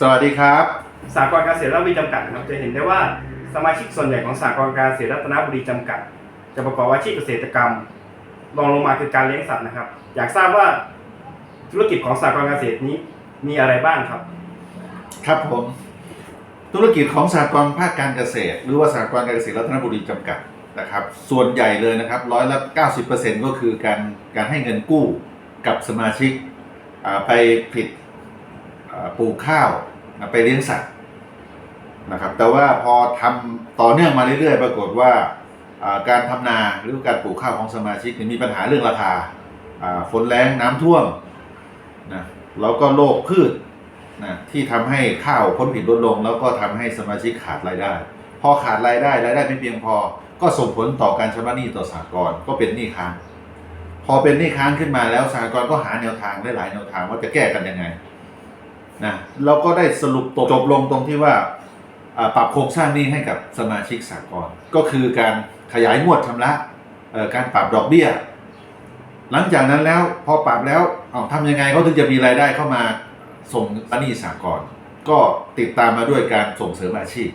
สวัสดีครับ สากลการเกษตรรัตนบุรีจำกัดนะครับจะเห็นได้ว่าสมาชิกส่วนใหญ่ของสากลการเกษตรรัตนบุรีจำกัด จะประกอบอาชีพเกษตรกรรมรองลงมาคือการเลี้ยงสัตว์นะครับ อยากทราบว่าธุรกิจของสากลการเกษตรนี้มีอะไรบ้างครับ ครับผม ธุรกิจของสหกรณ์ภาคการเกษตร หรือว่าสหกรณ์การเกษตรรัตนบุรีจำกัดนะครับ ส่วนใหญ่เลยนะครับร้อยละ90%ก็คือการการให้เงินกู้กับสมาชิกอ่าไปผลิตอ่า ปลูกข้าวไปเลี้ยงสัตว์นะครับ แต่ว่าพอทำต่อเนื่องมาเรื่อยๆ ปรากฏว่าการทำนาหรือการปลูกข้าวของสมาชิกมีปัญหาเรื่องราคาฝนแรงน้ำท่วมนะแล้วก็โรคพืชนะที่ทำให้ข้าวพ้นผิดลดลง แล้วก็ทำให้สมาชิกขาดรายได้ พอขาดรายได้รายได้ไม่เพียงพอ ก็ส่งผลต่อการชำระหนี้ต่อสหกรณ์ก็เป็นหนี้ค้าง พอเป็นหนี้ค้างขึ้นมาแล้วสหกรณ์ก็หาแนวทางได้หลายแนวทางว่าจะแก้กันยังไง นะเราก็ได้สรุปจบลงตรงที่ว่าอ่าปรับโครงสร้างหนี้ให้กับสมาชิกสหกรณ์ก็คือการขยายงวดชำระเอ่อการปรับดอกเบี้ย หลังจากนั้นแล้วพอปรับแล้วเอาทำยังไงเขาถึงจะมีรายได้เข้ามาส่งหนี้สากลก็ติดตามมาด้วยการส่งเสริมอาชีพ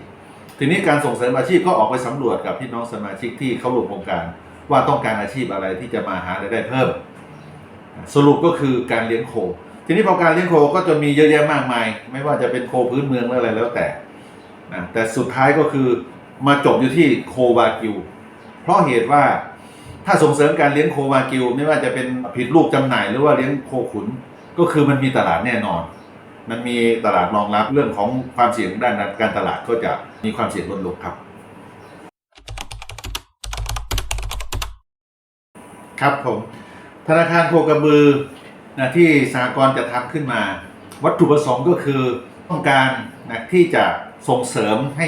ทีนี้การส่งเสริมอาชีพก็ออกไปสำรวจกับพี่น้องสมาชิกที่เข้าร่วมโครงการ ว่าต้องการอาชีพอะไรที่จะมาหารายได้เพิ่ม สรุปก็คือการเลี้ยงโค ทีนี้พอการเลี้ยงโคก็จะมีเยอะแยะมากมาย ไม่ว่าจะเป็นโคพื้นเมืองหรืออะไรแล้วแต่นะแต่สุดท้ายก็คือมาจบอยู่ที่โควากิว เพราะเหตุว่าถ้าส่งเสริมการเลี้ยงโควากิว ไม่ว่าจะเป็นผิดลูกจำหน่ายหรือว่าเลี้ยงโคขุน ก็คือมันมีตลาดแน่นอน มันมีตลาดรองรับเรื่องของความเสี่ยงด้านการตลาดก็จะมีความเสี่ยงลดลงครับ ครับผมธนาคารโคกระบือ นะที่สหกรณ์จะทำขึ้นมา วัตถุประสงค์ก็คือต้องการนะที่จะส่งเสริมให้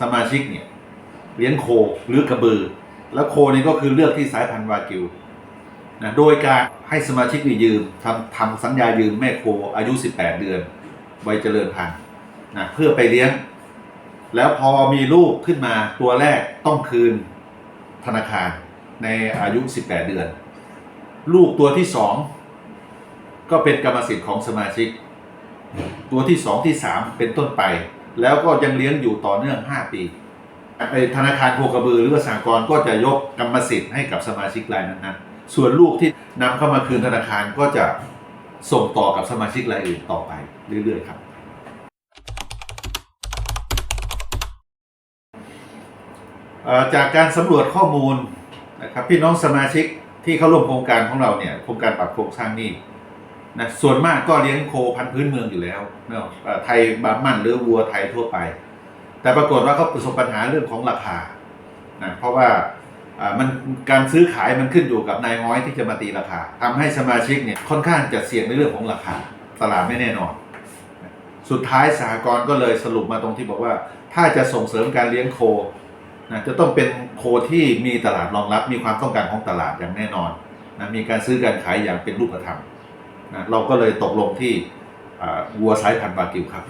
สมาชิกเนี่ยเลี้ยงโคหรือกระบือ แล้วโคนี่ก็คือเลือกที่สายพันธุ์วากิวนะโดยการให้สมาชิกนี่ยืมทำทำสัญญายืมแม่โคอายุ 18 เดือนไวัยเจริญพันธุ์นะเพื่อไปเลี้ยง แล้วพอมีลูกขึ้นมาตัวแรกต้องคืนธนาคารในอายุ 18 เดือน ลูกตัวที่สอง ก็เป็นกรรมสิทธิ์ของสมาชิก ตัวที่สองที่สามเป็นต้นไป แล้วก็ยังเลี้ยงอยู่ต่อเนื่อง5ปีธนาคารโคกระบือหรือว่าสหกรณ์ก็จะยกกรรมสิทธิ์ให้กับสมาชิกรายนั้นๆส่วนลูกที่นำเข้ามาคืนธนาคารก็จะส่งต่อกับสมาชิกรายอื่นต่อไปเรื่อยๆครับ จากการสำรวจข้อมูลนะครับพี่น้องสมาชิกที่เข้าร่วมโครงการของเราเนี่ยโครงการปรับโครงสร้างหนี้ นะส่วนมากก็เลี้ยงโคพันธุ์พื้นเมืองอยู่แล้วเนอะไทยบามันหรือวัวไทยทั่วไป แต่ปรากฏว่าเขาประสบปัญหาเรื่องของราคานะเพราะว่ามันการซื้อขายมันขึ้นอยู่กับนายฮ้อยที่จะมาตีราคาทำให้สมาชิกเนี่ยค่อนข้างจะเสี่ยงในเรื่องของราคาตลาดไม่แน่นอน สุดท้ายสหกรณ์ก็เลยสรุปมาตรงที่บอกว่า ถ้าจะส่งเสริมการเลี้ยงโคนะจะต้องเป็นโคที่มีตลาดรองรับ มีความต้องการของตลาดอย่างแน่นอนนะมีการซื้อการขายอย่างเป็นรูปธรรม นะเราก็เลยตกลงที่วัวสายพันธุ์บากิวครับ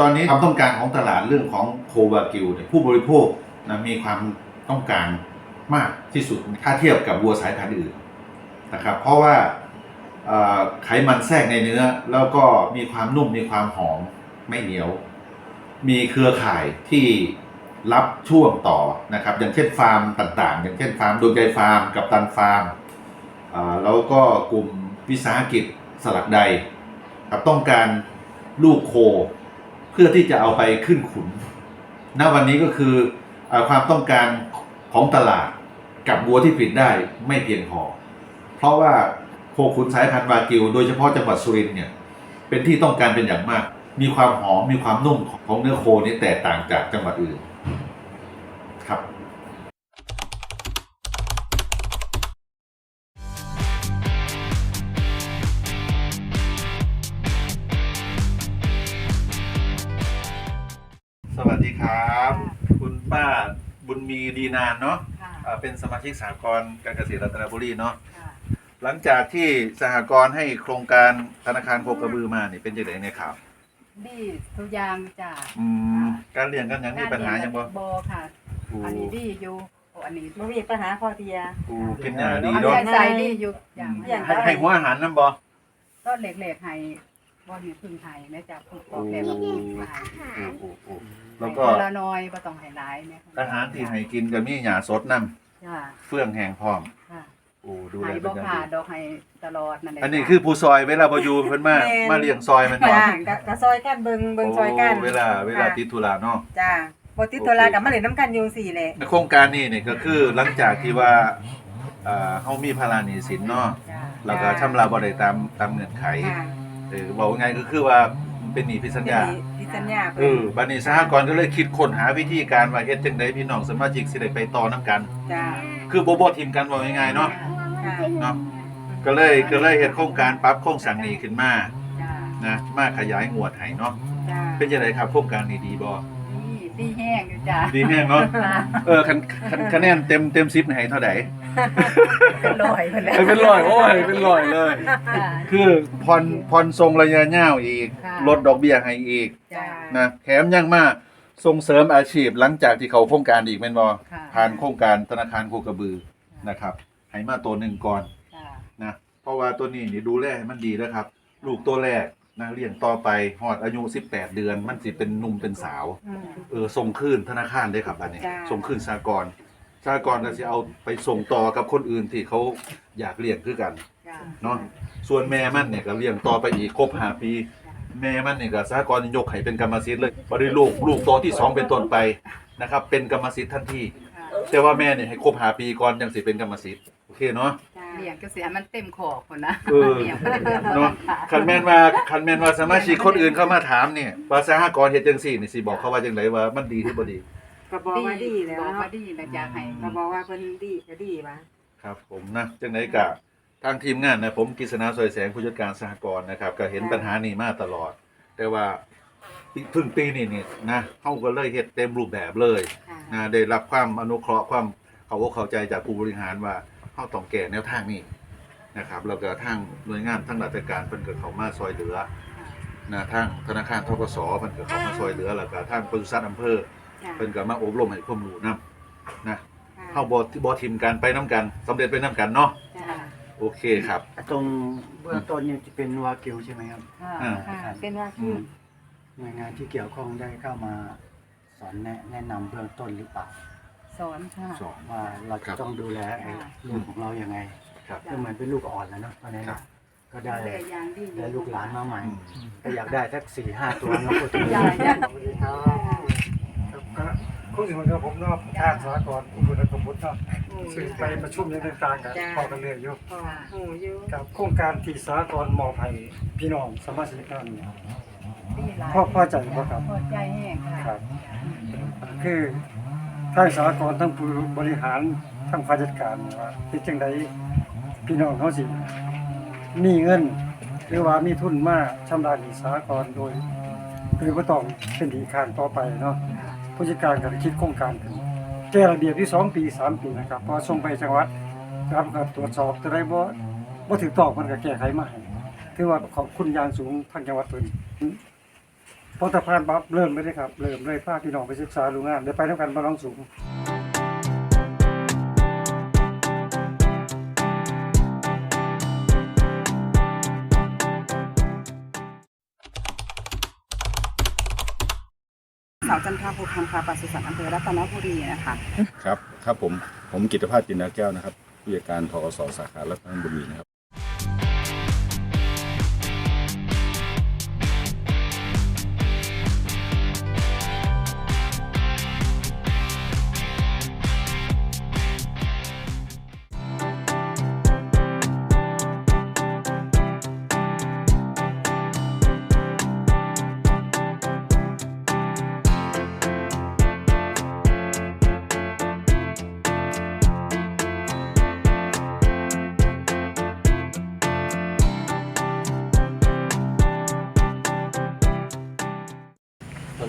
ตอนนี้ความต้องการของตลาดเรื่องของโควากิวเนี่ยผู้บริโภคนะมีความต้องการมากที่สุดถ้าเทียบกับวัวสายพันธุ์อื่นนะครับ เพราะว่าไขมันแทรกในเนื้อ แล้วก็มีความนุ่มมีความหอมไม่เหนียว มีเครือข่ายที่ รับช่วงต่อนะครับ อย่างเช่นฟาร์มต่างๆ อย่างเช่นฟาร์มดวงใจฟาร์ม กับตันฟาร์มอ่าแล้วก็กลุ่มวิสาหกิจสลักใดครับต้องการลูกโค เพื่อที่จะเอาไปขึ้นขุนณวันนี้ก็คืออความต้องการของตลาดกับวัวที่ผลิตได้ไม่เพียงพอ เพราะว่าโคขุนสายพันธุ์วากิว โดยเฉพาะจังหวัดสุรินทร์เนี่ยเป็นที่ต้องการเป็นอย่างมาก มีความหอมมีความนุ่มของเนื้อโคนี่แตกต่างจากจังหวัดอื่น ครับสวัสดีครับ คุณป้าบุญมีดีนานเนาะค่ะอ่าเป็นสมาชิกสหกรณ์การเกษตรรัตนบุรีเนาะค่ะหลังจากที่สหกรณ์ให้โครงการธนาคารโคกระบือมานี่เป็นยังไงเนี่ยครับดีทุกอย่างจ้ะอืมการเรียนกันยังมีปัญหายังบ่บอค่ะกู อันนี้ดีอยู่โอ้อันนี้บ่มีปัญหาพอเดียกูกินยาดีอันด้วนี้ยใส่ดีอยู่อย่างอย่างให้ให้หัวอาหารน้ำบ่ตก็เหล็กๆให้บ่มีพึ่งไห้แม่จากพึ่งพอกแก่มาพึ่งมาให้โอ้โอ้โอ้ให้แล้วก็คนละน้อยบ่ต้องให้หลายแม่อาหารที่ให้กินก็มีหญ้าสดน้จ้าำเฟื่องแห้งพร้อมค่ะโอ้ดูแลให้เป็บ่นอย่างขาดดีดอกให้ตลอดนั่นแหละอันนี้คือผู้ซอยเวลาบ่อยู่เพิ่นมาแม่นมาเลี้ยงซอยแมันบ่จ้ากะกะซอยกันเบิงเบิงซอยกันโเวลาเวลาติดธุระเนาะจ้า บ่ติดตัวลากับมาเล่นน้ำกันอยู่สี่แหละในโครงการนี้เนี่ยก็คือหลังจากที่ว่าอ่าเฮามีภาระหนี้สินเนาะจ้าแล้วก็ชำระบ่ได้ตามตามเงื่อนไขค่ะเออบอกว่าไงก็คือว่าเป็นหนี้พิสัญญาพิสัญญาเออบัดนี้สหกรณ์ก็เลยคิดค้นหาวิธีการว่าเฮ็ดจังไดพี่น้องสมาชิกสิได้ไปต่อนํกัน จ้า คือบ่บ่ทิมกันว่าง่ายๆเนาะค่ะเนาะ ก็เลยก็เลยเฮ็ดโครงการปรับโครงสร้างหนี้ขึ้นมาจ้านะมาขยายงวดให้เนาะ จ้าเป็นจังไดครับโครงการนี้ดีบ่นี่ ดีแห้งอยู่จ้าดีแฮงเนาะเออคันคันคะแนนเต็มเต็ม10ให้เท่าใดเป็นลอยไปแล้วเออเป็นร้อยโอ้ยเป็นร้อยเลย จ้าคือผ่อนผ่อนทรงระยะยาวอีกค่ะ ลดดอกเบี้ยให้อีกจ้านะแถมยังมาส่งเสริมอาชีพหลังจากที่เขาโครงการอีกแม่นบ่ค่ะ ผ่านโครงการธนาคารโคกระบือนะครับให้มาตัวหนึ่งก่อน จ้านะเพราะว่าตัวนี้นี่ดูแลให้มันดีนะครับ ลูกตัวแรก นะเลี้ยงต่อไปฮอดอายุ 18 เดือน มันสิเป็นหนุ่มเป็นสาว อืม เออส่งคืนธนาคารได้ครับอันนี้ จ้า ส่งคืนสากลสากลก็สิเอาไปส่งต่อกับคนอื่นที่เขาอยากเลี้ยงคือกันจ้าเนาะส่วนแม่มันเนี่ยก็เลี้ยงต่อไปอีกครบห้าปี แม่มันเนี่ยก็สากลยกให้เป็นกรรมสิทธิ์เลยบ่ได้ลูกลูกตัวที่สองเป็นต้นไปนะครับเป็นกรรมสิทธิ์ทันที ค่ะแต่ว่าแม่เนี่ยให้ครบห้าปีก่อนยังสิเป็นกรรมสิทธิ์โอเคเนาะจ้า เลี้ยงก็เสียมันเต็มขอกคนนะเออ ลี้ยงบ่ได้ลี้ยงบ่เนาะขาดคันแม่นว่าคันแม่นว่าสมาชิกคนอื่นเข้ามาถามเนี่ยว่าสหกรณ์เฮ็ดจังซี่นี่สิบอกเขาว่าจังไดว่ามันดีหรือบ่ดี ก็บอกว่าดีแล้วบอกเนาะว่าดีนะจ้าให้ก็บอกว่าเพิ่นดีก็ดีวะครับผมนะจังไดกะทางทีมงานนะผมกฤษณาซอยแสงผู้จัดการสหกรณ์นะครับ ก็เห็นปัญหานี้มาตลอด แต่ว่าเพึ่งปีนี้นี่นะเฮาก็เลยเฮ็ดเต็มรูปแบบเลยค่ะนะได้รับความอนุเคราะห์ความเขาอกเข้าใจจากผู้บริหารว่า เฮาต้องแก้แนวทางนี้นะครับแล้วก็ทางหน่วยงานทั้งราชการเพิ่นก็เข้ามาซอยเหลือนะทางธนาคารทกสเพิ่นก็เข้ามาซอยเหลือแล้วก็ทางปศุสัตว์อำเภอจ้าเพิ่นก็มาอบรมให้ความรู้นํนะค่ะเฮาบ่บ่ทิมกันไปนํกันสำเร็จไปนํกันเนาะจ้าโอเคครับ ตรงเบื้องต้นเนี่ยจะเป็นวากิวใช่ไหมครับค่ะอ่าค่ะเป็นว่าอืคือมหน่วยงานที่เกี่ยวข้องได้เข้ามาสอนแนะแนะนำเบื้องต้นหรือเปล่า สอนค่ะ สองว่าเราครัจะบต้องดูแลไอ้ค่ะลูกของเรายังไงครับ ก็เหมือนเป็นลูกอ่อนแล้วเนาะตอนนี้ครันะบ ก็ได้ดูแลอย่างดีอยู่ได้ลูกหลานมาใหม่อืม ก็อยากได้สักสี่ห้าตัวนะพูดถึงอย่าอย่าครับก็คุณสิมันกับผมเนาะทางสากลคุณนักบุตรเนาะซึ่งไปประชุมในต่างๆกันพอกันเรื่อยอยู่พอหูอยู่กับโครงการที่สากลมอบให้พี่น้องสมาชิกนั่นดีหลายพ่อพ่อใจบ่ครับ พอใจแห้งค่ะ ครับ คือ ทางสากลทั้งผู้บริหารทั้งฝ่ายจัดการว่าเป็นจังไดพี่น้องเขาสิ มีเงิน หรือว่ามีทุนมาชำระหนี้สากลโดยโดยบ่ต้องเป็นที่ค้างต่อไปเนาะผู้จัดการก็คิดโครงการขึ้นแก้ระเบียบที่ 2 ปี 3 ปีนะครับพอส่งไปจังหวัดครับก็ตรวจสอบจะได้บ่บ่ถูกต้องมันก็แก้ไขมาให้ถือว่าขอบคุณอย่างสูงทางจังหวัดเพิ่น พอตะพานปั๊บเริ่มเลยเด้ครับเริ่มเลยพาพี่น้องไปศึกษาดูงานได้ไปนํกันบ่น้องสูงสาวจันทราภูคำค่ะปศุสัตว์อำเภอรัตนบุรีนะคะครับ ครับผม ผมกิตภาพจินดาแก้วนะครับผู้จัดการทกสสาขารัตนบุรีนะครับ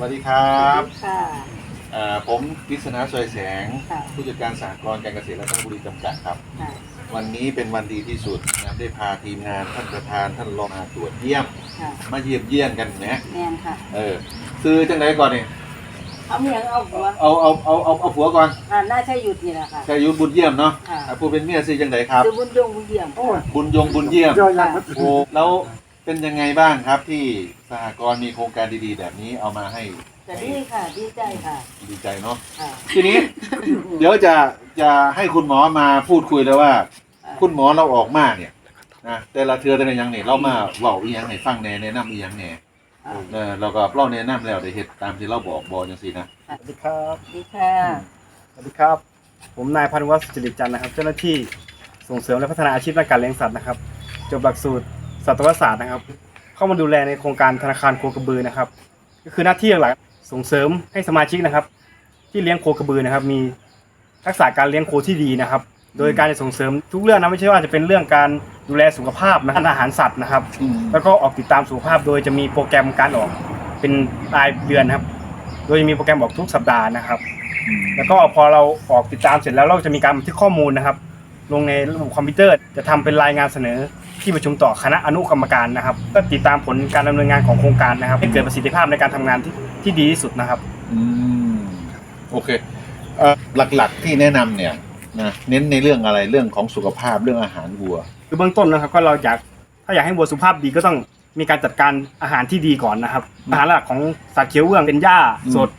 สวัสดีครับค่ะอ่าผมกฤษณาซอยแสง ค่ะผู้จัดการสหกรณ์การเกษตรรัตนบุรีจำกัดครับ ค่ะวันนี้เป็นวันดีที่สุดนะได้พาทีมงานท่านประธานท่านรองมาตรวจเยี่ยม ค่ะมาเยี่ยมเยี่ยนกันนะแม่นค่ะเออซื้อจังไหนก่อนเนี่ยเอาเมียงเอาหัวเอาเอาเอาเอาเอาผัวก่อนอ่าน่าใช่หยุดนี่แหละค่ะ ชายุทธบุญเยี่ยมเนาะค่ะ อะผู้เป็นเมียซื้อจังไหนครับ คือบุญยงบุญเยี่ยมโอ้ยบุญยงบุญเยี่ยมย่อยันโอ้แล้ว เป็นยังไงบ้างครับที่สหกรณ์มีโครงการดีๆ แบบนี้เอามาให้จะดีค่ะ ดีใจค่ะดีใจเนาะค่ะทีนี้ เดี๋ยวจะจะให้คุณหมอมาพูดคุยแล้วว่า คุณหมอเราออกมาเนี่ยนะแต่ละเทือแต่ละอยังเนี่ยเรามาเว้าอีหยังให้ฟังแหน่แนะนำอีหยังแหน่อ่าเออเราก็เราแนะนำแล้วได้เฮ็ดตามที่เราบอกบอกจังซี่นะ สวัสดีครับ ดีค่ะ สวัสดีครับ ผมนายพันวัฒน์สุจริตจันทร์นะครับ เจ้าหน้าที่ส่งเสริมและพัฒนาอาชีพด้านการเลี้ยงสัตว์นะครับ จบหลักสูตร สัตวศาสตร์นะครับ เข้ามาดูแลในโครงการธนาคารโคกระบือนะครับ ก็คือหน้าที่หลักส่งเสริมให้สมาชิกนะครับ ที่เลี้ยงโคกระบือนะครับ มีทักษะการเลี้ยงโคที่ดีนะครับ โดยการจะส่งเสริมทุกเรื่องนะไม่ใช่ว่าจะเป็นเรื่องการดูแลสุขภาพนะอาหารสัตว์นะครับ แล้วก็ออกติดตามสุขภาพ โดยจะมีโปรแกรมการออกเป็นรายเดือนนะครับ โดยจะมีโปรแกรมออกทุกสัปดาห์นะครับ แล้วก็พอเราออกติดตามเสร็จแล้วเราจะมีการบันทึกข้อมูลนะครับ ลงในระบบคอมพิวเตอร์จะทำเป็นรายงานเสนอ ที่ประชุมต่อคณะอนุกรรมการนะครับ ก็ติดตามผลการดำเนินงานของโครงการนะครับ ให้เกิดประสิทธิภาพในการทำงานที่ที่ดีที่สุดนะครับ อืมโอเคเอ่อหลักๆที่แนะนำเนี่ยนะเน้นในเรื่องอะไรเรื่องของสุขภาพเรื่องอาหารวัว คือเบื้องต้นนะครับก็เราอยากถ้าอยากให้วัวสุขภาพดีก็ต้องมีการจัดการอาหารที่ดีก่อนนะครับ อาหารหลักของสัตว์เคี้ยวเวืองเป็นหญ้าสด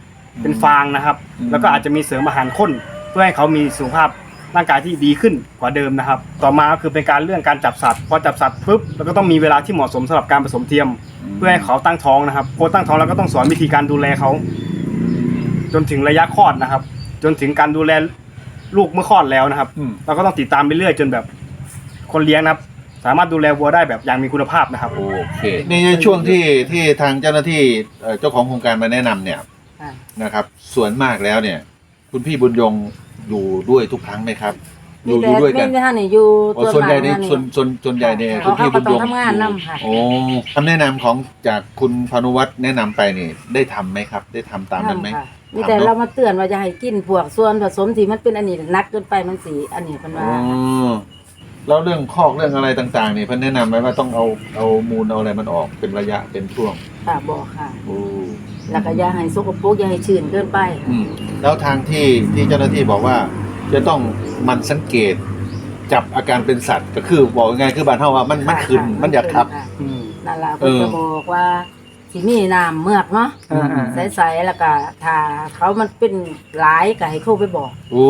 เป็นฟางนะครับ อืม แล้วก็อาจจะมีเสริมอาหารข้นเพื่อให้เขามีสุขภาพ ร่างกายที่ดีขึ้นกว่าเดิมนะครับ ต่อมาก็คือเป็นการเรื่องการจับสัตว์พอจับสัตว์ปุ๊บเราก็ต้องมีเวลาที่เหมาะสมสำหรับการผสมเทียม เพื่อให้เขาตั้งท้องนะครับโคตั้งท้องแล้วก็ต้องสอนวิธีการดูแลเขา จนถึงระยะคลอดนะครับ จนถึงการดูแลลูกเมื่อคลอดแล้วนะครับ อืม เราก็ต้องติดตามไปเรื่อยจนแบบ คนเลี้ยงนะครับ สามารถดูแลวัวได้แบบอย่างมีคุณภาพนะครับ โอเคในช่วงที่ที่ทางเจ้าหน้าที่เอ่อเจ้าของโครงการมาแนะนำเนี่ยค่ะ นะครับ ส่วนมากแล้วเนี่ย คุณพี่บุญยง อยู่ด้วยทุกครั้งไหมครับอมียู่อแต่ยู่ด้วยกันไม่ท่านนี่อยู่อ๋อส่วนใหญ่ในมากส่วนส่วนส่วนใหญ่เนี่ยเขาคุณพี่บุญยงเขาก็ต้องทำงานนำค่ะ โอ้คำแนะนำของจากคุณพานุวัฒน์แนะนำไปนี่ได้ทำไหมครับ ได้ทำตามนั้นไหมทำค่ะมีแต่เรามาเตือนว่าจะให้กินพวกส่วนผสมที่มันเป็นอันนี้นักเกินไปมันสีอันนี้เป็นอ๋ว่าอแล้วเรื่องคอกเรื่องอะไรต่างๆเนี่ยเพิ่นแนะนำไหมว่าต้องเอาเอามูลเอาอะไรมันออกเป็นระยะเป็นช่วงค่ะบอกค่ะ โอ้ แล้วก็อย่าให้สกปรกอย่าให้ชื้นเกินไป อืมแล้วทางที่ที่เจ้าหน้าที่บอกว่า จะต้องหมันสังเกต จับอาการเป็นสัตว์ ก็คือบอกยังไงคือบ้านเฮาว่ามันมันค่ะขึ้นค่ะมันอยากขับ ค่ะอืม นั่นล่ะเอเพิ่นอจะบอกว่าสิมีน้ำเมือกเนาะอ่าๆ ใสๆแล้วก็ถ้าเขามันเป็นหลายก็ให้โทรไปบอกโอ้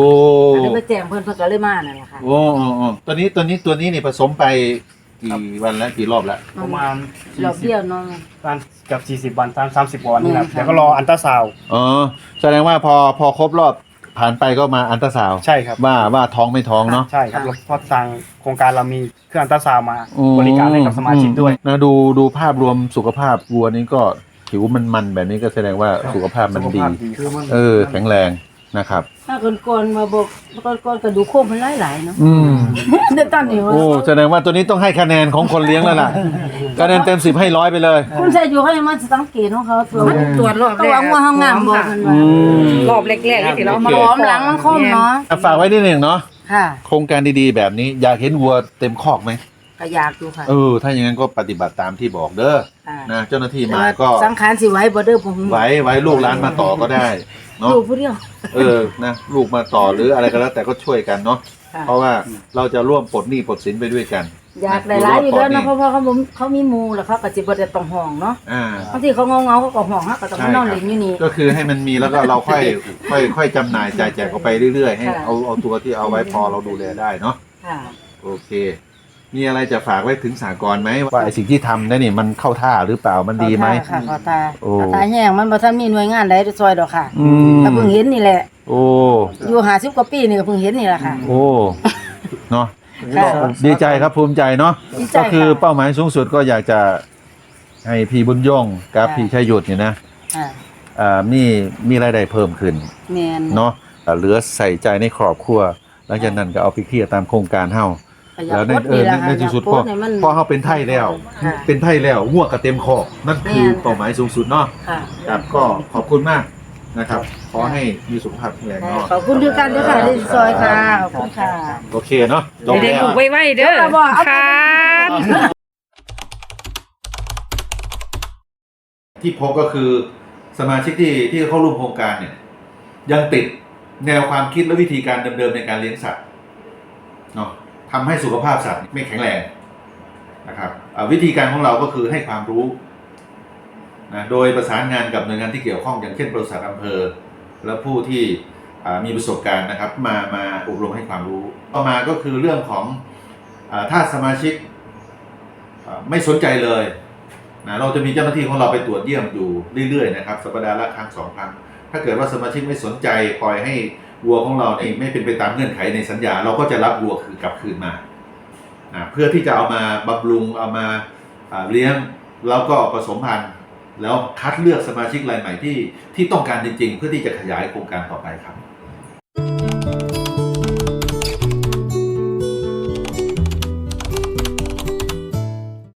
ก็เลยไปแจ้งเพิ่นเพิ่นก็เลยมานั่นแหละค่ะ โอ้โอ้โอ้ตัวนี้ตัวนี้ตัวนี้นี่ผสมไป กี่วันแล้วกี่รอบแล้วประมาณรอบเดียวเนาะ40วันเกับ40 วันสามสิบวันนี่ครับอืมค่ะเดี๋ยวก็รออันตราซาวด์อ๋อแสดงว่าพอพอครบรอบผ่านไปก็มาอันตราซาวด์ใช่ครับว่าว่าท้องไม่ท้องเนาะใช่ครับแล้วเพราะทางโครงการเรามีเครื่องอันตราซาวด์มาโอ้บริการให้กับสมาชิกด้วยนะดูดูภาพรวมสุขภาพวัวนี้ก็ผิวมันมันๆแบบนี้ก็แสดงว่าสุขภาพมันสุขดี ภาพดี คือมันเออ แข็งแรง นะครับ ถ้าคนก่อนมาบอกก่อนก่อนกระดูกโค้งมันหลายๆเนาะอืม เดี๋ยวตอนนี้ว่าโอ้แสดงว่าตัวนี้ต้องให้คะแนนของคนเลี้ยงแล้วล่ะ คะแนนเต็มสิบให้ร้อยไปเลย คุณชายอยู่เขายังมาสังเกตของเขาตัวตรวจรอบตัวแรกงัวห้องงามบอกมันว่ารอบแรกๆที่เรามาหอมหลังมันคมเนาะฝากไว้นิดหนึ่งเนาะค่ะโครงการดีๆ แบบนี้อยากเห็นวัวเต็มคอกไหมก็อยากอยู่ค่ะ เออถ้าอย่างนั้นก็ปฏิบัติตามที่บอกเด้อค่ะนะเจ้าหน้าที่แต่มาว่าก็สังขารสิไว้บ่เด้อผม ไว้ไว้ลูกร้านมาต่อก็ได้ เนาะ อยู่ผู้เดียว เออ นะ ลูกมาต่อหรืออะไรก็แล้ว แต่ก็ช่วยกันเนาะ ค่ะ เพราะว่าเราจะร่วมปลดหนี้ปลดสินไปด้วยกันอยากหลายๆอยู่แล้วนะเพราะว่าเขาบ่เขามีหมู่แล้วเขาก็สิบ่ได้ต้องห้องเนาะอ่า บางทีเขาเงาๆเขาก็ห้องเฮาก็ต้องมานอนเล่นอยู่นี่ ก็คือให้มันมีแล้วก็เราค่อยค่อยค่อยจำหน่ายจ่ายแจกออกไปเรื่อยๆ ให้ค่ะ เอาเอาตัวที่เอาไว้พอเราดูแลได้เนาะค่ะ โอเค มีอะไรจะฝากไว้ถึงสากลไหมว่าไอสิ่งที่ทำนั่นนี่มันเข้าท่าหรือเปล่ามันดีไหม ค่ะขอตาโอ้ ขอตาแห้งมันบ่ทันมีหน่วยงานใดซอยดอกค่ะอืมแต่เพิ่งเห็นนี่แหละ โอ้อยู่50กว่าปีนี่ก็เพิ่งเห็นนี่แหละค่ะ โอ้เนาะค่ะ ดีใจครับภูมิใจเนาะดีใจก็คือค่ะเป้าหมายสูงสุดก็อยากจะให้พี่บุญยงกับค่ะพี่ชัยยุทธเนี่ยนะค่ะอ่ามีมีรายได้เพิ่มขึ้น แม่น เนาะอ่าเหลือใส่ใจในครอบครัว หลังจากนั้นก็เอาไปเคลียร์ตามโครงการเฮาก็อ ยากแล้วในโพสต์เออแหละในค่ะในที่สุดอยากพอโพสต์ให้มันพอเฮาเป็นไทยแล้ว ค่ะเป็นไทยแล้วง่วงกระเต็มคอกนั่นคือแม่นเป้าหมายสูงสุดเนาะค่ะ ครับก็ขอบคุณมากนะครับ ขอให้มีสุขภาพแข็งแรงเนาะขอบคุณด้วยกันด้วยค่ะที่ซอยค่ะ ขอบคุณค่ะ โอเคเนาะจบเด็กแล้วลูกไว้ๆเด้อเดี๋ยวเราบอกเอาค่ะ ที่พบก็คือสมาชิกที่ที่เข้าร่วมโครงการเนี่ยยังติดแนวความคิดและวิธีการเดิมๆในการเลี้ยงสัตว์เนาะ ทำให้สุขภาพสัตว์ไม่แข็งแรงนะครับวิธีการของเราก็คือให้ความรู้นะโดยประสานงานกับหน่วยงานที่เกี่ยวข้องอย่างเช่นบริษัทอำเภอ และผู้ที่มีประสบการณ์นะครับมามาอบรมให้ความรู้ต่อมาก็คือเรื่องของอถ้าสมาชิกไม่สนใจเลยนะเราจะมีเจ้าหน้าที่ของเราไปตรวจเยี่ยมอยู่เรื่อยๆนะครับสัปดาห์ละครั้งสองครั้งถ้าเกิดว่าสมาชิกไม่สนใจปล่อยให้ วัวของเราเนี่ยไม่เป็นไปตามเงื่อนไขในสัญญา เราก็จะรับวัวคืนกลับคืนมาเพื่อที่จะเอามาบำรุงเอามาอ่าเลี้ยงแล้วก็ผสมพันธุ์แล้วคัดเลือกสมาชิกรายใหม่ที่ที่ต้องการจริงๆ เพื่อที่จะขยายโครงการต่อไปครับ